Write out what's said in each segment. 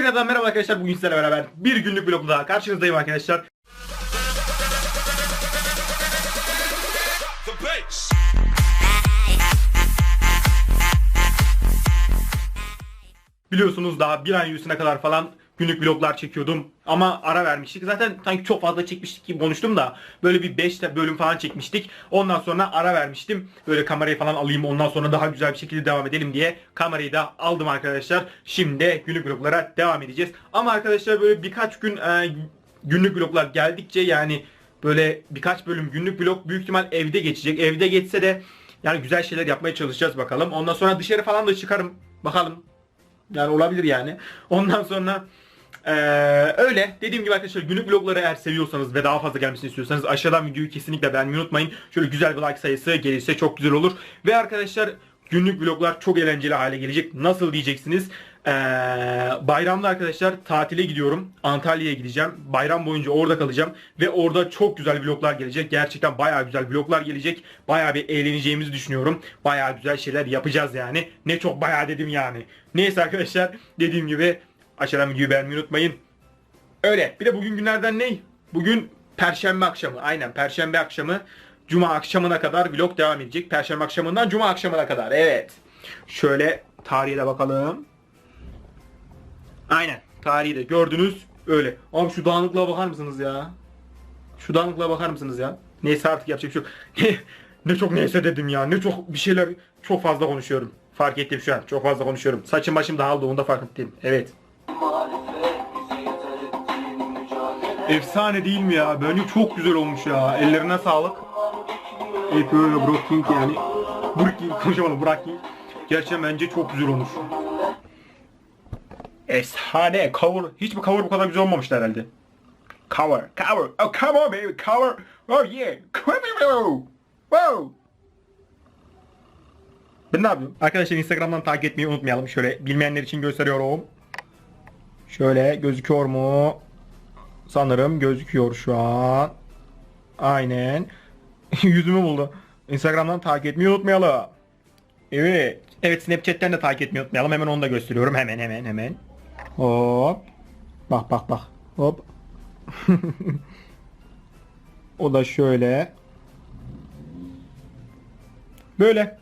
Tekrardan merhaba arkadaşlar. Bugün sizlerle beraber bir günlük vlogla daha karşınızdayım arkadaşlar. Biliyorsunuz daha bir ay öncesine kadar falan günlük vloglar çekiyordum. Ama ara vermiştik. Zaten sanki çok fazla çekmiştik gibi konuştum da böyle bir 5 bölüm falan çekmiştik. Ondan sonra ara vermiştim. Böyle kamerayı falan alayım ondan sonra daha güzel bir şekilde devam edelim diye kamerayı da aldım arkadaşlar. Şimdi günlük vloglara devam edeceğiz. Ama arkadaşlar böyle birkaç gün e, günlük vloglar geldikçe yani böyle birkaç bölüm günlük vlog büyük ihtimal evde geçecek. Evde geçse de yani güzel şeyler yapmaya çalışacağız bakalım. Ondan sonra dışarı falan da çıkarım. Bakalım yani olabilir yani. Ondan sonra eee, öyle. Dediğim gibi arkadaşlar günlük vlogları eğer seviyorsanız ve daha fazla gelmesini istiyorsanız aşağıdan videoyu kesinlikle beğenmeyi unutmayın. Şöyle güzel bir like sayısı gelirse çok güzel olur. Ve arkadaşlar günlük vloglar çok eğlenceli hale gelecek. Nasıl diyeceksiniz? Eee, bayramda arkadaşlar tatile gidiyorum. Antalya'ya gideceğim. Bayram boyunca orada kalacağım. Ve orada çok güzel vloglar gelecek. Gerçekten bayağı güzel vloglar gelecek. Bayağı bir eğleneceğimizi düşünüyorum. Bayağı güzel şeyler yapacağız yani. Ne çok bayağı dedim yani. Neyse arkadaşlar dediğim gibi aşağıdan videoyu beğenmeyi unutmayın. Öyle. Bir de bugün günlerden ne? Bugün Perşembe akşamı. Aynen Perşembe akşamı. Cuma akşamına kadar vlog devam edecek. Perşembe akşamından Cuma akşamına kadar. Evet. Şöyle tarihe de bakalım. Aynen. Tarihi de gördünüz. Öyle. Abi şu dağınıklığa bakar mısınız ya? Şu dağınıklığa bakar mısınız ya? Neyse artık yapacak bir şey yok. ne çok neyse dedim ya. Ne çok bir şeyler çok fazla konuşuyorum. Fark ettim şu an. Çok fazla konuşuyorum. Saçım başım dağıldı. Onu da fark ettim. Evet. Efsane değil mi ya? Bence çok güzel olmuş ya. Ellerine sağlık. Evet böyle Brooking yani. Brooking konuşamadım Brooking. Gerçekten bence çok güzel olmuş. Efsane cover. Hiçbir cover bu kadar güzel olmamıştı herhalde. Cover, cover. Oh come on baby, cover. Oh yeah. Wow. Wow. Ben ne yapıyorum? Arkadaşlar Instagram'dan takip etmeyi unutmayalım. Şöyle bilmeyenler için gösteriyorum. Şöyle gözüküyor mu? Sanırım gözüküyor şu an. Aynen. Yüzümü buldu. Instagram'dan takip etmeyi unutmayalım. Evet. Evet Snapchat'ten de takip etmeyi unutmayalım. Hemen onu da gösteriyorum. Hemen hemen hemen. Hop. Bak bak bak. Hop. o da şöyle. Böyle.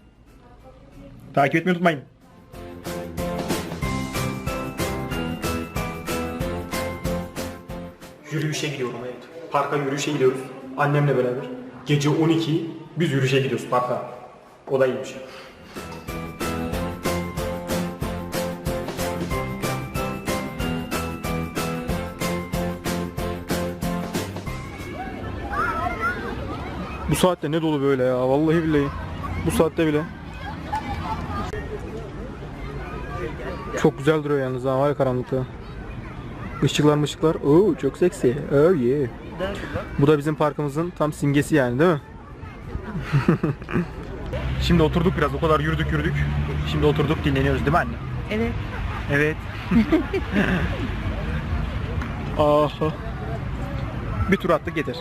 Takip etmeyi unutmayın. Yürüyüşe gidiyorum evet. Parka yürüyüşe gidiyoruz. Annemle beraber. Gece 12 biz yürüyüşe gidiyoruz parka. O da iyiymiş. Bu saatte ne dolu böyle ya vallahi billahi. Bu saatte bile. Çok güzel duruyor yalnız ha var karanlıkta. Işıklar mışıklar. Oo çok seksi. Oh yeah. Bu da bizim parkımızın tam simgesi yani değil mi? Şimdi oturduk biraz o kadar yürüdük yürüdük. Şimdi oturduk dinleniyoruz değil mi anne? Evet. Evet. Aha. Bir tur attık yeter.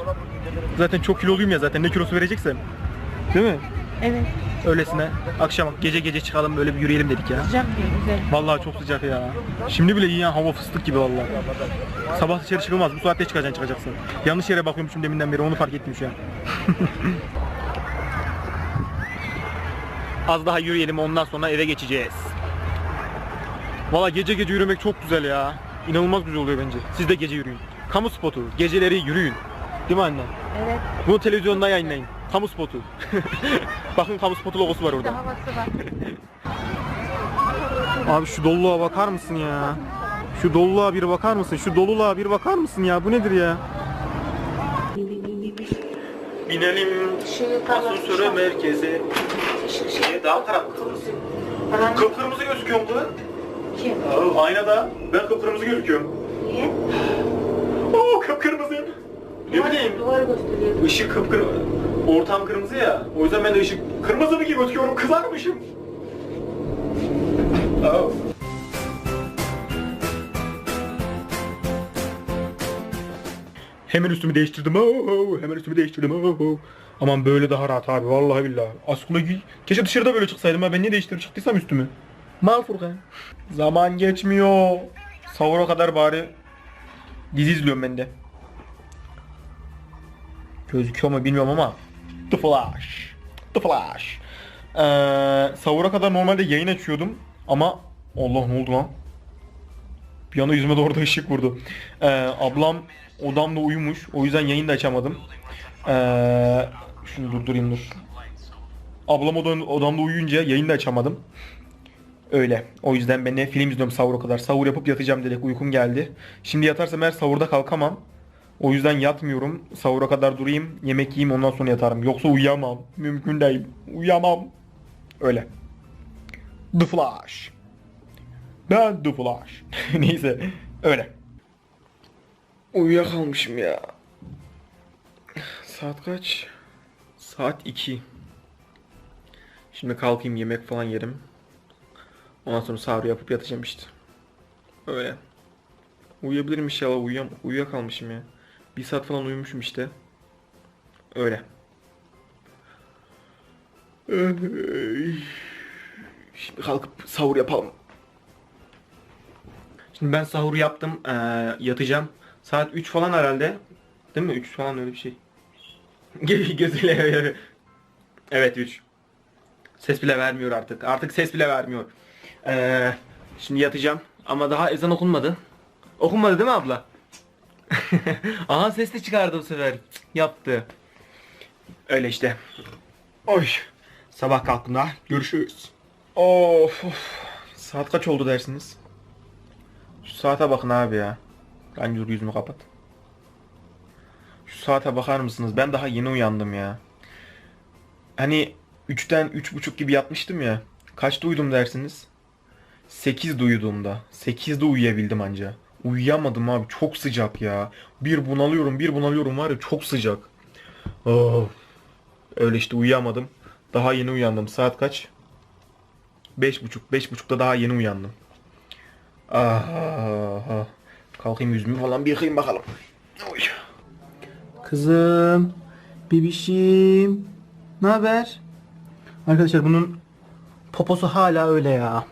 Zaten çok kiloluyum ya zaten ne kilosu vereceksem. Değil mi? Evet. Öylesine akşam gece gece çıkalım böyle bir yürüyelim dedik ya. Sıcak diyor güzel. Vallahi çok sıcak ya. Şimdi bile iyi ya hava fıstık gibi vallahi. Sabah dışarı çıkılmaz. Bu saatte çıkacaksın çıkacaksın. Yanlış yere bakıyormuşum deminden beri onu fark ettim şu an. Az daha yürüyelim ondan sonra eve geçeceğiz. Valla gece gece yürümek çok güzel ya. İnanılmaz güzel oluyor bence. Siz de gece yürüyün. Kamu spotu. Geceleri yürüyün. Değil mi anne? Evet. Bunu televizyonda yayınlayın. Kamu spotu. Bakın kamu spotu logosu var orada. havası var. Abi şu doluluğa bakar mısın ya? Şu doluluğa bir bakar mısın? Şu doluluğa bir bakar mısın ya? Bu nedir ya? Binelim Işığı asansöre merkeze. Şeye daha kırmızı. Kıpkırmızı gözüküyor mu? Kim? Aa, aynada ben kıpkırmızı gözüküyorum. Niye? Oo kıpkırmızı. Ne bileyim. Duvarı gösteriyor. Işık kıpkırmızı. Ortam kırmızı ya. O yüzden ben de ışık kırmızı mı gibi gözüküyorum? Kızarmışım. Oh. Hemen üstümü değiştirdim. Oh, hemen üstümü değiştirdim. Oh. Aman böyle daha rahat abi vallahi billahi. Askula giy. Keşke dışarıda böyle çıksaydım ha ben niye değiştirip çıktıysam üstümü. Mal Furkan. Zaman geçmiyor. Sahura kadar bari dizi izliyorum ben de. Gözüküyor mu bilmiyorum ama The Flash. The Flash. Ee, sahura kadar normalde yayın açıyordum ama Allah ne oldu lan? Bir anda yüzüme doğru da ışık vurdu. Ee, ablam odamda uyumuş. O yüzden yayın da açamadım. Ee, şunu durdurayım dur. Ablam odamda uyuyunca yayın da açamadım. Öyle. O yüzden ben ne film izliyorum sahura kadar. Sahur yapıp yatacağım direkt uykum geldi. Şimdi yatarsam eğer sahurda kalkamam. O yüzden yatmıyorum. Sahura kadar durayım. Yemek yiyeyim ondan sonra yatarım. Yoksa uyuyamam. Mümkün değil. Uyuyamam. Öyle. The Flash. Ben The Flash. Neyse. Öyle. Uyuyakalmışım ya. Saat kaç? Saat 2. Şimdi kalkayım yemek falan yerim. Ondan sonra sahur yapıp yatacağım işte. Öyle. Uyuyabilirim inşallah. Uyuyam uyuyakalmışım ya. Bir saat falan uyumuşum işte. Öyle. Şimdi kalkıp sahur yapalım. Şimdi ben sahur yaptım. Ee, yatacağım. Saat 3 falan herhalde. Değil mi? 3 falan öyle bir şey. Gözüyle Evet 3. Ses bile vermiyor artık. Artık ses bile vermiyor. Ee, şimdi yatacağım. Ama daha ezan okunmadı. Okunmadı değil mi abla? Aha ses de çıkardı bu sefer. Yaptı. Öyle işte. Oy. Sabah kalktığımda görüşürüz. Of, of. Saat kaç oldu dersiniz? Şu saate bakın abi ya. Ben dur yüzümü kapat. Şu saate bakar mısınız? Ben daha yeni uyandım ya. Hani 3'ten 3.30 gibi yatmıştım ya. Kaçta uyudum dersiniz? 8'de uyuduğumda. 8'de uyuyabildim anca. Uyuyamadım abi. Çok sıcak ya. Bir bunalıyorum, bir bunalıyorum var ya çok sıcak. Of. Öyle işte uyuyamadım. Daha yeni uyandım. Saat kaç? 5.30. 5.30'da daha yeni uyandım. Aha. Kalkayım yüzümü falan bir yıkayayım bakalım. Oy. Kızım. Bibişim. Ne haber? Arkadaşlar bunun poposu hala öyle ya.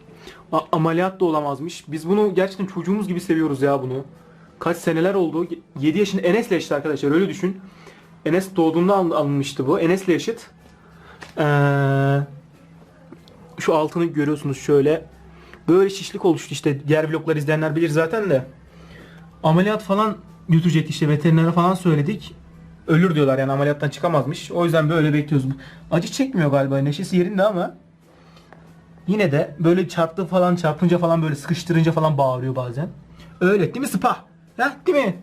Ameliyat da olamazmış. Biz bunu gerçekten çocuğumuz gibi seviyoruz ya bunu. Kaç seneler oldu? 7 yaşında Enes'le yaşıt arkadaşlar öyle düşün. Enes doğduğunda al- alınmıştı bu. Enes'le yaşıt. Ee, şu altını görüyorsunuz şöyle. Böyle şişlik oluştu işte. Diğer vlogları izleyenler bilir zaten de. Ameliyat falan götürecekti işte veterinere falan söyledik. Ölür diyorlar yani ameliyattan çıkamazmış. O yüzden böyle bekliyoruz. Acı çekmiyor galiba. Neşesi yerinde ama yine de böyle çarptı falan çarpınca falan böyle sıkıştırınca falan bağırıyor bazen. Öyle değil mi Sıpa? Ha değil mi?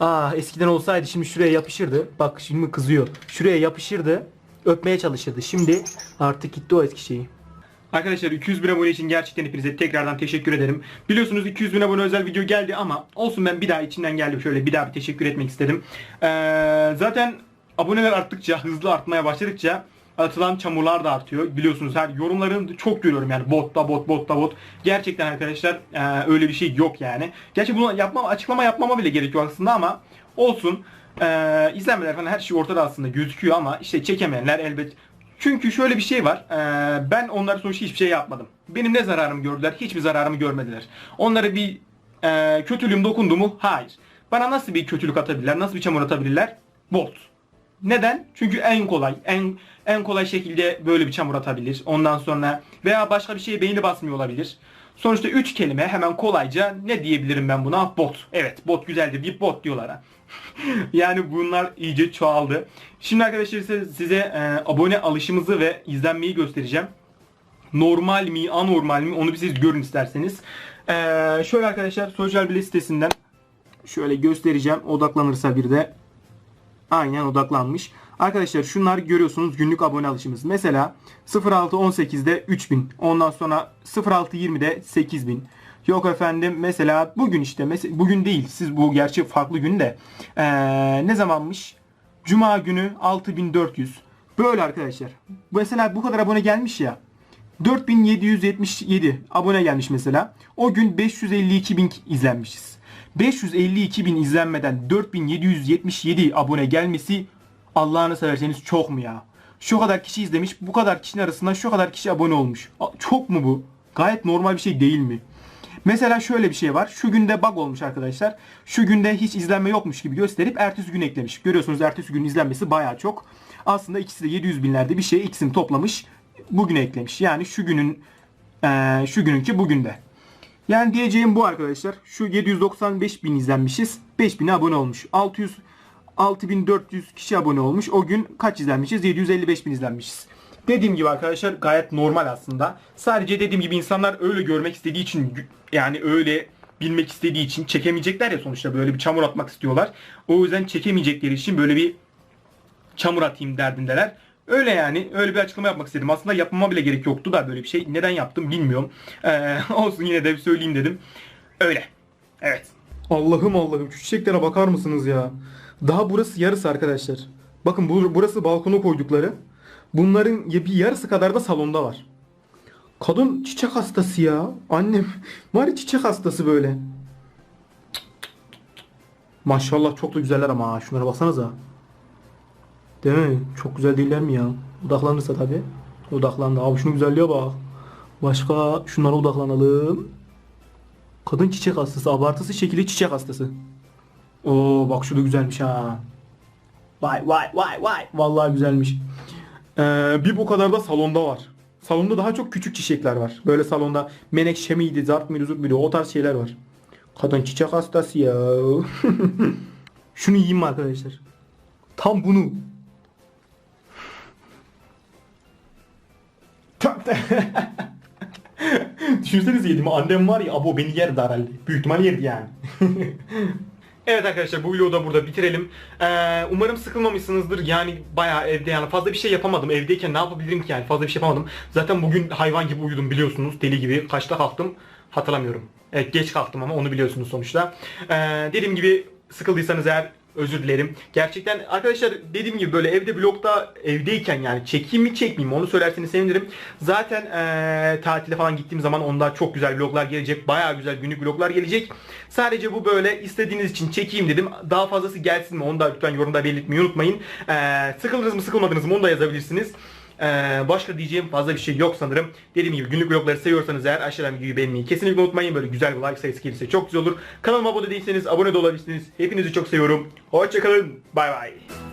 Ah eskiden olsaydı şimdi şuraya yapışırdı. Bak şimdi kızıyor. Şuraya yapışırdı. Öpmeye çalışırdı. Şimdi artık gitti o eski şeyi. Arkadaşlar 200 bin abone için gerçekten hepinize tekrardan teşekkür ederim. Biliyorsunuz 200 bin abone özel video geldi ama olsun ben bir daha içinden geldim şöyle bir daha bir teşekkür etmek istedim. Ee, zaten aboneler arttıkça hızlı artmaya başladıkça atılan çamurlar da artıyor. Biliyorsunuz her yorumlarını çok görüyorum yani botta bot botta bot. Gerçekten arkadaşlar e, öyle bir şey yok yani. Gerçi bunu yapmam açıklama yapmama bile gerekiyor aslında ama olsun. Ee, izlenmeler falan her şey ortada aslında gözüküyor ama işte çekemeyenler elbet çünkü şöyle bir şey var. Ee, ben onlara sonuçta hiçbir şey yapmadım. Benim ne zararımı gördüler? Hiçbir zararımı görmediler. Onlara bir e, kötülüğüm dokundu mu? Hayır. Bana nasıl bir kötülük atabilirler? Nasıl bir çamur atabilirler? Bot. Neden? Çünkü en kolay, en en kolay şekilde böyle bir çamur atabilir. Ondan sonra veya başka bir şeye beyni basmıyor olabilir. Sonuçta 3 kelime hemen kolayca ne diyebilirim ben buna? Bot. Evet, bot güzeldir. Bir bot diyorlar yani bunlar iyice çoğaldı. Şimdi arkadaşlar size, size e, abone alışımızı ve izlenmeyi göstereceğim. Normal mi, anormal mi onu bir siz görün isterseniz. E, şöyle arkadaşlar Social Bile sitesinden şöyle göstereceğim. Odaklanırsa bir de aynen odaklanmış. Arkadaşlar şunlar görüyorsunuz günlük abone alışımız. Mesela 0618'de 3000. Ondan sonra 0620'de 8000. Yok efendim mesela bugün işte mes- bugün değil siz bu gerçi farklı günde ee, ne zamanmış? Cuma günü 6400. Böyle arkadaşlar. Mesela bu kadar abone gelmiş ya. 4777 abone gelmiş mesela. O gün 552 bin izlenmişiz. 552 bin izlenmeden 4777 abone gelmesi Allah'ını severseniz çok mu ya? Şu kadar kişi izlemiş, bu kadar kişinin arasından şu kadar kişi abone olmuş. Çok mu bu? Gayet normal bir şey değil mi? Mesela şöyle bir şey var. Şu günde bug olmuş arkadaşlar. Şu günde hiç izlenme yokmuş gibi gösterip ertesi gün eklemiş. Görüyorsunuz ertesi gün izlenmesi bayağı çok. Aslında ikisi de 700 binlerde bir şey ikisini toplamış. Bugüne eklemiş. Yani şu günün eee, şu gününki bugünde. Yani diyeceğim bu arkadaşlar. Şu 795 bin izlenmişiz. 5000 abone olmuş. 600 6400 kişi abone olmuş. O gün kaç izlenmişiz? 755 bin izlenmişiz. Dediğim gibi arkadaşlar gayet normal aslında. Sadece dediğim gibi insanlar öyle görmek istediği için yani öyle bilmek istediği için çekemeyecekler ya sonuçta böyle bir çamur atmak istiyorlar. O yüzden çekemeyecekleri için böyle bir çamur atayım derdindeler. Öyle yani. Öyle bir açıklama yapmak istedim. Aslında yapmama bile gerek yoktu da böyle bir şey. Neden yaptım bilmiyorum. Ee, olsun yine de söyleyeyim dedim. Öyle. Evet. Allah'ım Allah'ım şu çiçeklere bakar mısınız ya? Daha burası yarısı arkadaşlar. Bakın bu, burası balkona koydukları. Bunların bir yarısı kadar da salonda var. Kadın çiçek hastası ya. Annem var ya çiçek hastası böyle. Maşallah çok da güzeller ama ha. Şunlara baksanıza. Değil mi? Çok güzel değiller mi ya? Odaklanırsa tabi. Odaklandı. Abi şunun güzelliğe bak. Başka şunlara odaklanalım. Kadın çiçek hastası. Abartısı şekilde çiçek hastası. Oo bak şu da güzelmiş ha. Vay vay vay vay. Vallahi güzelmiş. Ee, bir bu kadar da salonda var. Salonda daha çok küçük çiçekler var. Böyle salonda menekşe miydi, zart mıydı, zurt muydu o tarz şeyler var. Kadın çiçek hastası ya. Şunu yiyeyim mi arkadaşlar? Tam bunu. Düşünsenize yedim. Annem var ya abo beni yerdi herhalde. Büyük ihtimal yerdi yani. Evet arkadaşlar bu vlogu da burada bitirelim. Ee, umarım sıkılmamışsınızdır. Yani bayağı evde yani fazla bir şey yapamadım. Evdeyken ne yapabilirim ki yani fazla bir şey yapamadım. Zaten bugün hayvan gibi uyudum biliyorsunuz. Deli gibi. Kaçta kalktım hatırlamıyorum. Evet geç kalktım ama onu biliyorsunuz sonuçta. Ee, dediğim gibi sıkıldıysanız eğer özür dilerim. Gerçekten arkadaşlar dediğim gibi böyle evde vlogda evdeyken yani çekeyim mi çekmeyeyim onu söylerseniz sevinirim. Zaten ee, tatile falan gittiğim zaman onda çok güzel vloglar gelecek. Bayağı güzel günlük vloglar gelecek. Sadece bu böyle istediğiniz için çekeyim dedim. Daha fazlası gelsin mi onu da lütfen yorumda belirtmeyi unutmayın. Ee, sıkıldınız mı sıkılmadınız mı onu da yazabilirsiniz. Ee, başka diyeceğim fazla bir şey yok sanırım. Dediğim gibi günlük vlogları seviyorsanız eğer aşağıdan videoyu beğenmeyi kesinlikle unutmayın. Böyle güzel bir like sayısı gelirse çok güzel olur. Kanalıma abone değilseniz abone de olabilirsiniz. Hepinizi çok seviyorum. Hoşçakalın. Bay bay.